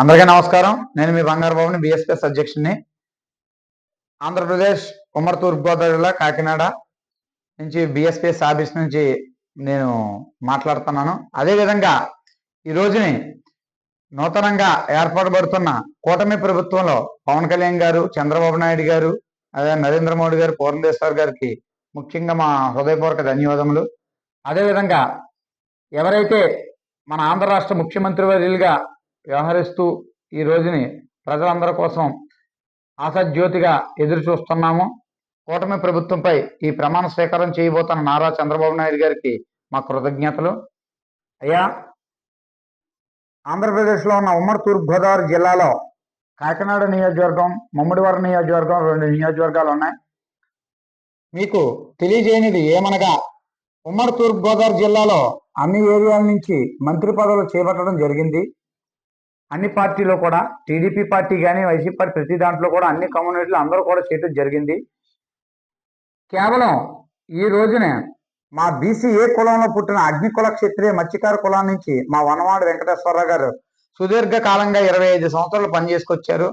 అందరికీ నమస్కారం. నేను మీ బంగారు బాబుని బిఎస్పీఎస్ అధ్యక్షుడిని. ఆంధ్రప్రదేశ్ ఉమ్మడి తూర్పుగోదావరి జిల్లా కాకినాడ నుంచి బిఎస్పీఎస్ ఆఫీస్ నుంచి నేను మాట్లాడుతున్నాను. అదేవిధంగా ఈ రోజుని నూతనంగా ఏర్పడబడుతున్న కూటమి ప్రభుత్వంలో పవన్ కళ్యాణ్ గారు చంద్రబాబు నాయుడు గారు అదే నరేంద్ర మోడీ గారు పూర్ణదేశ్వర్ గారికి ముఖ్యంగా మా హృదయపూర్వక ధన్యవాదములు. అదేవిధంగా ఎవరైతే మన ఆంధ్ర రాష్ట్ర ముఖ్యమంత్రి వర్యులుగా వ్యవహరిస్తూ ఈ రోజుని ప్రజలందరి కోసం ఆశాజ్యోతిగా ఎదురు చూస్తున్నాము కూటమి ప్రభుత్వంపై ఈ ప్రమాణ స్వీకారం చేయబోతున్న నారా చంద్రబాబు నాయుడు గారికి మా కృతజ్ఞతలు. అయ్యా ఆంధ్రప్రదేశ్లో ఉన్న ఉమ్మడి తూర్పుగోదావరి జిల్లాలో కాకినాడ నియోజకవర్గం మమ్మడివారం నియోజకవర్గం రెండు నియోజకవర్గాలు ఉన్నాయి. మీకు తెలియజేయనిది ఏమనగా ఉమ్మడి తూర్పుగోదావరి జిల్లాలో అన్ని ఏరియాల నుంచి మంత్రి పదవులు చేపట్టడం జరిగింది. అన్ని పార్టీలో కూడా టీడీపీ పార్టీ కానీ వైసీపీ పార్టీ ప్రతి దాంట్లో కూడా అన్ని కమ్యూనిటీలు అందరూ కూడా చేయడం జరిగింది. కేవలం ఈ రోజునే మా బీసీ ఏ కులంలో పుట్టిన అగ్నికుల క్షత్రియ మత్స్యకార కులం నుంచి మా వనవాడు వెంకటేశ్వరరావు గారు సుదీర్ఘ కాలంగా ఇరవై ఐదు సంవత్సరాలు పనిచేసుకొచ్చారు.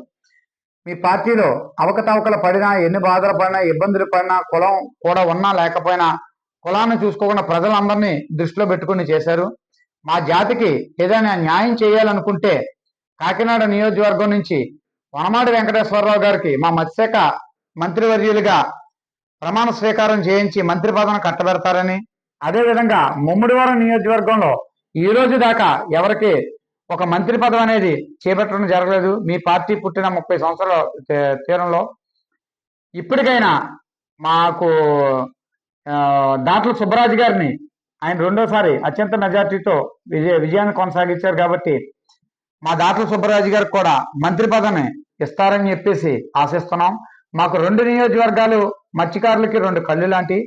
మీ పార్టీలో అవకతవకలు పడినా ఎన్ని బాధలు పడినా ఇబ్బందులు పడినా కులం కూడా ఉన్నా లేకపోయినా కులాన్ని చూసుకోకుండా ప్రజలందరినీ దృష్టిలో పెట్టుకుని చేశారు. మా జాతికి ఏదైనా న్యాయం చేయాలనుకుంటే కాకినాడ నియోజకవర్గం నుంచి వనమాడి వెంకటేశ్వరరావు గారికి మా మత్స్యక మంత్రివర్యులుగా ప్రమాణ స్వీకారం చేయించి మంత్రి పదవిని కట్టబెడతారని అదేవిధంగా ముమ్మడివారం నియోజకవర్గంలో ఈ రోజు దాకా ఎవరికి ఒక మంత్రి పదవి అనేది చేపట్టడం జరగలేదు. మీ పార్టీ పుట్టిన ముప్పై సంవత్సరాల తీ- తీరంలో ఇప్పటికైనా మాకు దాంట్లో సుబ్బరాజు గారిని ఆయన రెండోసారి అత్యంత మెజార్టీతో విజయ విజయాన్ని కొనసాగించారు కాబట్టి మా దాట్ల సుబ్బరాజు గారికి కూడా మంత్రి పదవి ఇస్తారని చెప్పేసి ఆశిస్తున్నాం. మాకు రెండు నియోజకవర్గాలు మత్స్యకారులకి రెండు కళ్ళు లాంటి.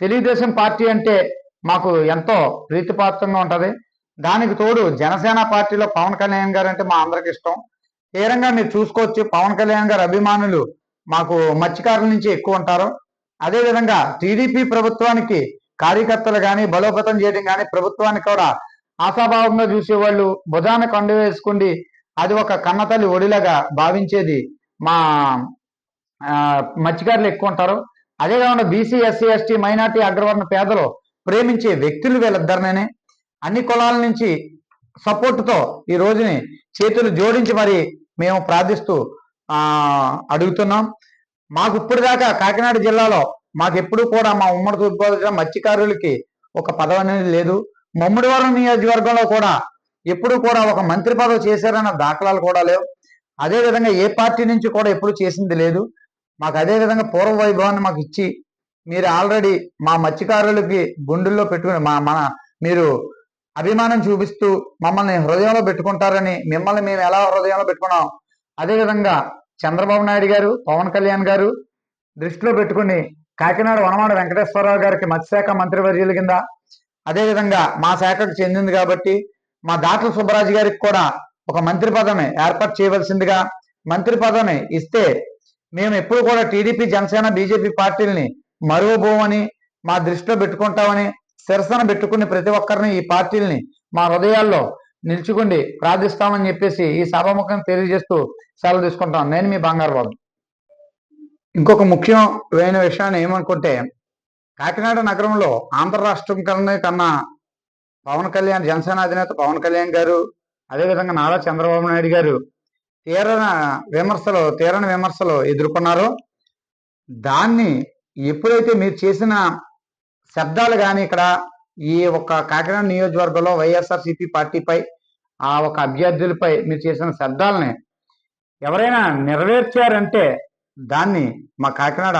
తెలుగుదేశం పార్టీ అంటే మాకు ఎంతో ప్రీతిపాత్రంగా ఉంటుంది. దానికి తోడు జనసేన పార్టీలో పవన్ కళ్యాణ్ గారు అంటే మా అందరికి ఇష్టం. తీరంగా మీరు చూసుకోవచ్చు పవన్ కళ్యాణ్ గారి అభిమానులు మాకు మత్స్యకారుల నుంచి ఎక్కువ ఉంటారు. అదేవిధంగా టీడీపీ ప్రభుత్వానికి కార్యకర్తలు కానీ బలోపేతం చేయడం కానీ ప్రభుత్వానికి కూడా ఆశాభావంగా చూసేవాళ్ళు భుజాన కండు వేసుకుండి అది ఒక కన్నతల్లి ఒడిలాగా భావించేది మా మత్స్యకారులు ఎక్కువ ఉంటారు. అదే కాకుండా బీసీ ఎస్సీ ఎస్టీ మైనార్టీ అగ్రవర్ణ పేదలు ప్రేమించే వ్యక్తులు వీళ్ళిద్దరినే అన్ని కులాల నుంచి సపోర్టుతో ఈ రోజుని చేతులు జోడించి మరి మేము ప్రార్థిస్తూ అడుగుతున్నాం. మాకు ఇప్పుడు దాకా కాకినాడ జిల్లాలో మాకు ఎప్పుడు కూడా మా ఉమ్మడి తూర్పుగోదావరి మత్స్యకారులకి ఒక పదవి అనేది లేదు. మమ్మడివరం నియోజకవర్గంలో కూడా ఎప్పుడు కూడా ఒక మంత్రి పదవి చేశారన్న దాఖలాలు కూడా లేవు. అదే విధంగా ఏ పార్టీ నుంచి కూడా ఎప్పుడు చేసింది లేదు. మాకు అదే విధంగా పూర్వ వైభవాన్ని మాకు ఇచ్చి మీరు ఆల్రెడీ మా మత్స్యకారులకి గుండెల్లో పెట్టుకుని మా మన మీరు అభిమానం చూపిస్తూ మమ్మల్ని హృదయంలో పెట్టుకుంటారని మిమ్మల్ని మేము ఎలా హృదయంలో పెట్టుకున్నాం? అదే విధంగా చంద్రబాబు నాయుడు గారు పవన్ కళ్యాణ్ గారు దృష్టిలో పెట్టుకుని కాకినాడ వనమాడ వెంకటేశ్వరరావు గారికి మత్స్యశాఖ మంత్రివర్యుల కింద అదేవిధంగా మా శాఖకు చెందింది కాబట్టి మా దాట్ల సుబ్బరాజు గారికి కూడా ఒక మంత్రి పదమే ఏర్పాటు చేయవలసిందిగా మంత్రి పదమే ఇస్తే మేము ఎప్పుడు కూడా టీడీపీ జనసేన బీజేపీ పార్టీలని మరువబోమని మా దృష్టిలో పెట్టుకుంటామని శిరసన పెట్టుకుని ప్రతి ఒక్కరిని ఈ పార్టీలని మా హృదయాల్లో నిల్చుకుండి ప్రార్థిస్తామని చెప్పేసి ఈ సభాముఖం తెలియజేస్తూ సెలవు తీసుకుంటాం. నేను మీ బంగారు బాబు. ఇంకొక ముఖ్యమైన విషయాన్ని ఏమనుకుంటే కాకినాడ నగరంలో ఆంధ్ర రాష్ట్రం కన్నా కన్నా పవన్ కళ్యాణ్ జనసేన అధినేత పవన్ కళ్యాణ్ గారు అదేవిధంగా నారా చంద్రబాబు నాయుడు గారు తీరన విమర్శలు తీరని విమర్శలు ఎదుర్కొన్నారో. దాన్ని ఎప్పుడైతే మీరు చేసిన శబ్దాలు కానీ ఇక్కడ ఈ ఒక కాకినాడ నియోజకవర్గంలో వైఎస్ఆర్సీపీ పార్టీపై ఆ ఒక అభ్యర్థులపై మీరు చేసిన శబ్దాలని ఎవరైనా నెరవేర్చారంటే దాన్ని మా కాకినాడ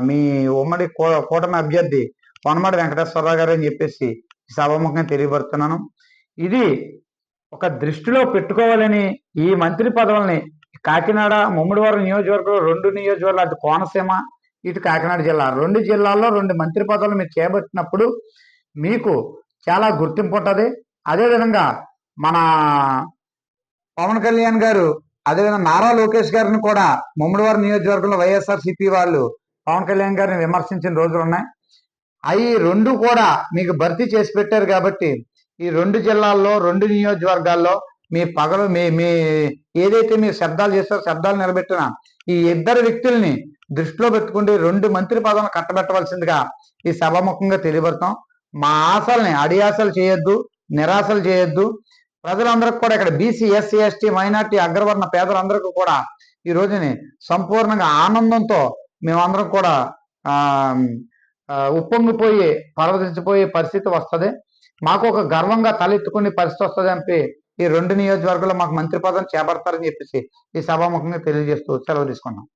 మీ ఉమ్మడి కూ- కూటమి అభ్యర్థి కొనమడి వెంకటేశ్వరరావు గారు అని చెప్పేసి సభాముఖంగా తెలియపరుస్తున్నాను ఇది ఒక దృష్టిలో పెట్టుకోవాలని ఈ మంత్రి పదవుల్ని కాకినాడ ముమ్మడివారం నియోజకవర్గంలో రెండు నియోజకవర్గాలు అటు కోనసీమ ఇటు కాకినాడ జిల్లా. రెండు జిల్లాల్లో రెండు మంత్రి పదవులు మీరు చేపట్టినప్పుడు మీకు చాలా గుర్తింపు ఉంటుంది. అదేవిధంగా మన పవన్ కళ్యాణ్ గారు అదేవిధంగా నారా లోకేష్ గారిని కూడా ముమ్మడివారం నియోజకవర్గంలో వైఎస్ఆర్సీపీ వాళ్ళు పవన్ కళ్యాణ్ గారిని విమర్శించిన రోజులు ఉన్నాయి. అవి రెండు కూడా మీకు భర్తీ చేసి పెట్టారు కాబట్టి ఈ రెండు జిల్లాల్లో రెండు నియోజకవర్గాల్లో మీ పగలు మీ మీ ఏదైతే మీరు శబ్దాలు చేస్తారో శబ్దాలు నిలబెట్టిన ఈ ఇద్దరు వ్యక్తుల్ని దృష్టిలో పెట్టుకుంటే రెండు మంత్రి పదవులు కట్టబెట్టవలసిందిగా ఈ సభాముఖంగా తెలియబడతాం మా ఆశల్ని అడియాసలు చేయొద్దు నిరాశలు చేయొద్దు. ప్రజలందరికీ కూడా ఇక్కడ బీసీ ఎస్సీ ఎస్టీ మైనార్టీ అగ్రవర్ణ పేదలందరికీ కూడా ఈ రోజుని సంపూర్ణంగా ఆనందంతో మేమందరం కూడా ఆ ఉప్పొంగిపోయి పరవశించిపోయే పరిస్థితి వస్తది. మాకు ఒక గర్వంగా తలెత్తుకునే పరిస్థితి వస్తుంది అని ఈ రెండు నియోజకవర్గాల్లో మాకు మంత్రి పదం చేపడతారని చెప్పేసి ఈ సభాముఖంగా తెలియజేస్తూ సెలవు తీసుకున్నాం.